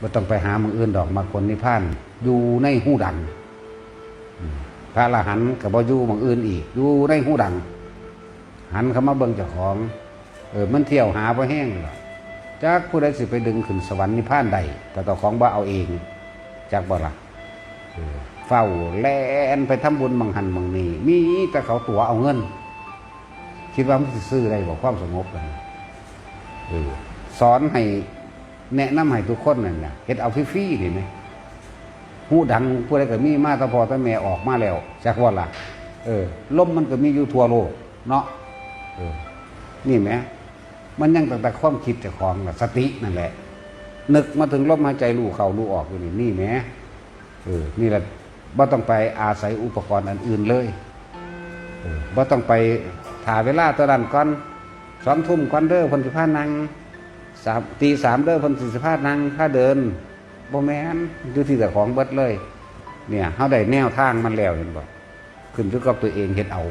บ่ต้องไปหามืออื่นดอกมาคนนิพพานอยู่ในหูดัง พระอรหันกับบ่อยู่มืออื่นอีกอยู่ในหูดัง หันเข้ามาเบิ่งเจ้าของ เออมันเที่ยวหาบ่แห้งหรอจากผู้ใดสิไปดึงขึ้นสวรรค์นิพพานใดแต่เจ้าของบ่เอาเอง จากบ่ละเฝ้าแล่นไปทำบุญบังหันบังนี้มีแต่เขาตัวเอาเงิน คิดว่ามันสิซื้อได้บ่ความสงบกันเออสอนให้ แนะนำให้ทุกคนนั่นน่ะเฮ็ดเอาฟรีๆนี่ไหมหูดังผู้ใดก็มีมาตะพอตะแม่ออกมาแล้วจากว่าล่ะเออลมมันก็มีอยู่ทั่วโลกเนาะเออนี่ไหมมันยังตั้งแต่ความคิดเจ้าของสตินั่นแหละ นึกมาถึงลมหายใจรู้เขารู้ออกอยู่นี่นี่แหมเออนี่แหละบ่ต้องไปอาศัยอุปกรณ์อันอื่นเลยเออบ่ต้องไปถ่าเวลาตัวนั้นก่อนสองทุ่มก่อนเด้อเพันสิพานัง สามตีสามเด้อพันสิพานั่งถ้าเดินบ่แมนดูที่แต่ของเบิดเลย เนี่ยเขาได้แนวทางมันแล้วเห็นบ่ขึ้นอยู่กับตัวเองเห็นเอา